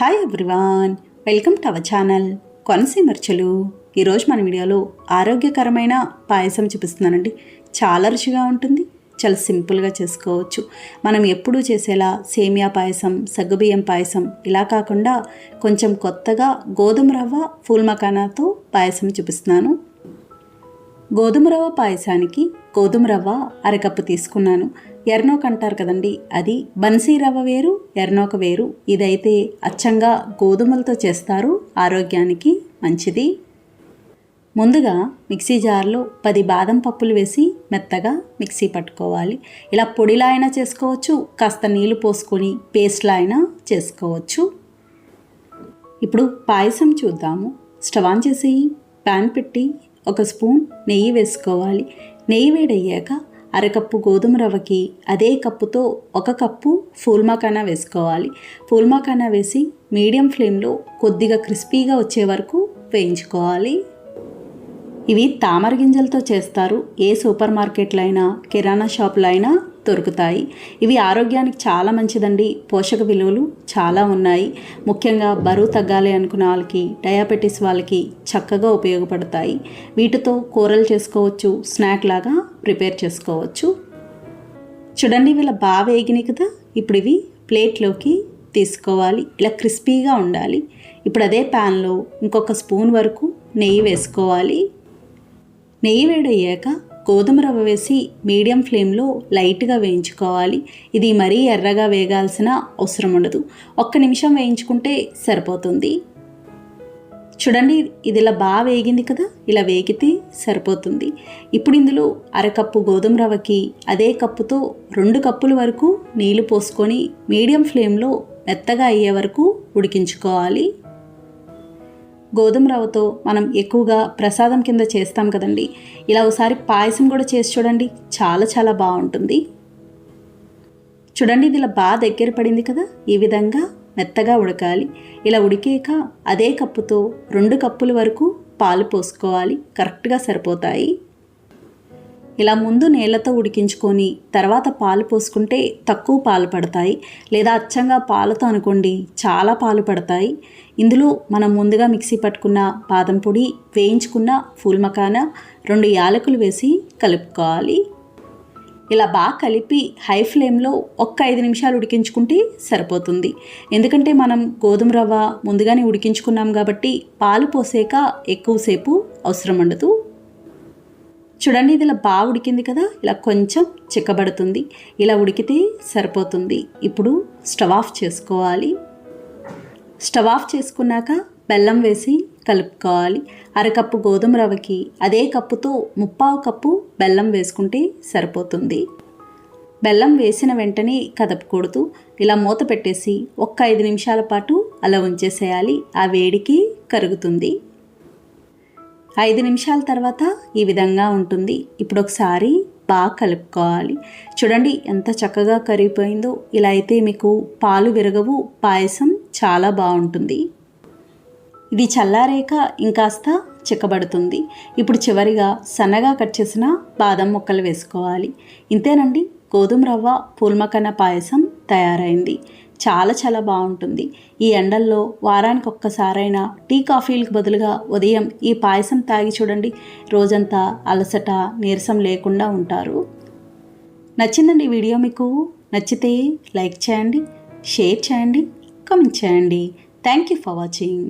Hi everyone welcome to our channel కొనసీమర్చలు ఈరోజు మన వీడియోలో ఆరోగ్యకరమైన పాయసం చూపిస్తున్నానండి. చాలా రుచిగా ఉంటుంది. చాలా సింపుల్గా చేసుకోవచ్చు. మనం ఎప్పుడూ చేసేలా సేమియా పాయసం సగ్గుబియ్యం పాయసం ఇలా కాకుండా కొంచెం కొత్తగా గోధుమ రవ్వ ఫూల్ మకానాతో పాయసం చూపిస్తున్నాను. గోధుమ రవ్వ పాయసానికి గోధుమ రవ్వ అరకప్పు తీసుకున్నాను. ఎర్నోక్ అంటారు కదండి అది బన్సీ రవ్వ వేరు ఎర్నోక వేరు. ఇదైతే అచ్చంగా గోధుమలతో చేస్తారు ఆరోగ్యానికి మంచిది. ముందుగా మిక్సీ జార్లో పది బాదం పప్పులు వేసి మెత్తగా మిక్సీ పట్టుకోవాలి. ఇలా పొడిలా అయినా చేసుకోవచ్చు కాస్త నీళ్ళు పోసుకొని పేస్ట్లా అయినా చేసుకోవచ్చు. ఇప్పుడు పాయసం చూద్దాము. స్టవ్ ఆన్ చేసి ప్యాన్ పెట్టి ఒక స్పూన్ నెయ్యి వేసుకోవాలి. నెయ్యి వేడయ్యాక అరకప్పు గోధుమ రవ్వకి అదే కప్పుతో ఒక కప్పు ఫూల్మాకానా వేసుకోవాలి. ఫూల్మాకానా వేసి మీడియం ఫ్లేమ్లో కొద్దిగా క్రిస్పీగా వచ్చే వరకు వేయించుకోవాలి. ఇవి తామర గింజలతో చేస్తారు. ఏ సూపర్ మార్కెట్లో అయినా కిరాణా షాపులో అయినా దొరుకుతాయి. ఇవి ఆరోగ్యానికి చాలా మంచిదండి. పోషక విలువలు చాలా ఉన్నాయి. ముఖ్యంగా బరువు తగ్గాలి అనుకున్న వాళ్ళకి డయాబెటీస్ వాళ్ళకి చక్కగా ఉపయోగపడతాయి. వీటితో కూరలు చేసుకోవచ్చు స్నాక్ లాగా ప్రిపేర్ చేసుకోవచ్చు. చూడండి వీళ్ళ బాగా వేగినాయి కదా. ఇప్పుడు ఇవి ప్లేట్లోకి తీసుకోవాలి. ఇలా క్రిస్పీగా ఉండాలి. ఇప్పుడు అదే ప్యాన్లో ఇంకొక స్పూన్ వరకు నెయ్యి వేసుకోవాలి. నెయ్యి వేడయ్యాక గోధుమ రవ్వ వేసి మీడియం ఫ్లేమ్లో లైట్గా వేయించుకోవాలి. ఇది మరీ ఎర్రగా వేగాల్సిన అవసరం ఉండదు. ఒక్క నిమిషం వేయించుకుంటే సరిపోతుంది. చూడండి ఇది ఇలా బాగా వేగింది కదా? ఇలా వేగితే సరిపోతుంది. ఇప్పుడు ఇందులో అరకప్పు గోధుమ రవ్వకి అదే కప్పుతో రెండు కప్పుల వరకు నీళ్ళు పోసుకొని మీడియం ఫ్లేమ్లో మెత్తగా అయ్యే వరకు ఉడికించుకోవాలి. గోధుమ రవ్వతో మనం ఎక్కువగా ప్రసాదం కింద చేస్తాం కదండి. ఇలా ఒకసారి పాయసం కూడా చేసి చూడండి. చాలా చాలా బాగుంటుంది. చూడండి ఇది ఇలా బాగా దగ్గర పడింది కదా. ఈ విధంగా మెత్తగా ఉడకాలి. ఇలా ఉడికాక అదే కప్పుతో రెండు కప్పుల వరకు పాలు పోసుకోవాలి. కరెక్ట్గా సరిపోతాయి. ఇలా ముందు నీళ్ళతో ఉడికించుకొని తర్వాత పాలు పోసుకుంటే తక్కువ పాలు పడతాయి లేదా అచ్చంగా పాలతో అనుకోండి చాలా పాలు పడతాయి. ఇందులో మనం ముందుగా మిక్సీ పట్టుకున్న బాదం పొడి వేయించుకున్న ఫూల్మకాన రెండు యాలకులు వేసి కలుపుకోవాలి. ఇలా బాగా కలిపి హై ఫ్లేమ్లో ఒక్క ఐదు నిమిషాలు ఉడికించుకుంటే సరిపోతుంది. ఎందుకంటే మనం గోధుమ రవ్వ ముందుగానే ఉడికించుకున్నాం కాబట్టి పాలు పోసాక ఎక్కువసేపు అవసరం ఉండదు. చూడండి ఇది ఇలా బాగా ఉడికింది కదా? ఇలా కొంచెం చిక్కబడుతుంది. ఇలా ఉడికితే సరిపోతుంది. ఇప్పుడు స్టవ్ ఆఫ్ చేసుకోవాలి. స్టవ్ ఆఫ్ చేసుకున్నాక బెల్లం వేసి కలుపుకోవాలి. అరకప్పు గోధుమ రవ్వకి అదే కప్పుతో ముప్పావు కప్పు బెల్లం వేసుకుంటే సరిపోతుంది. బెల్లం వేసిన వెంటనే కదపకూడదు. ఇలా మూత పెట్టేసి ఒక్క ఐదు నిమిషాల పాటు అలా ఉంచేసేయాలి. ఆ వేడికి కరుగుతుంది. ఐదు నిమిషాల తర్వాత ఈ విధంగా ఉంటుంది. ఇప్పుడు ఒకసారి బాగా కలుపుకోవాలి. చూడండి ఎంత చక్కగా కరిగిపోయిందో. ఇలా అయితే మీకు పాలు విరగవు పాయసం చాలా బాగుంటుంది. ఇది చల్లారేక ఇంకాస్త చిక్కబడుతుంది. ఇప్పుడు చివరిగా సన్నగా కట్ చేసిన బాదం ముక్కలు వేసుకోవాలి. ఇంతేనండి గోధుమ రవ్వ పూల్మకన్న పాయసం తయారైంది. చాలా చాలా బాగుంటుంది. ఈ ఎండల్లో వారానికి ఒక్కసారైనా టీ కాఫీలకు బదులుగా ఉదయం ఈ పాయసం తాగి చూడండి. రోజంతా అలసట నీరసం లేకుండా ఉంటారు. నచ్చిందండి వీడియో మీకు? నచ్చితే లైక్ చేయండి షేర్ చేయండి కామెంట్ చేయండి. Thank you for watching.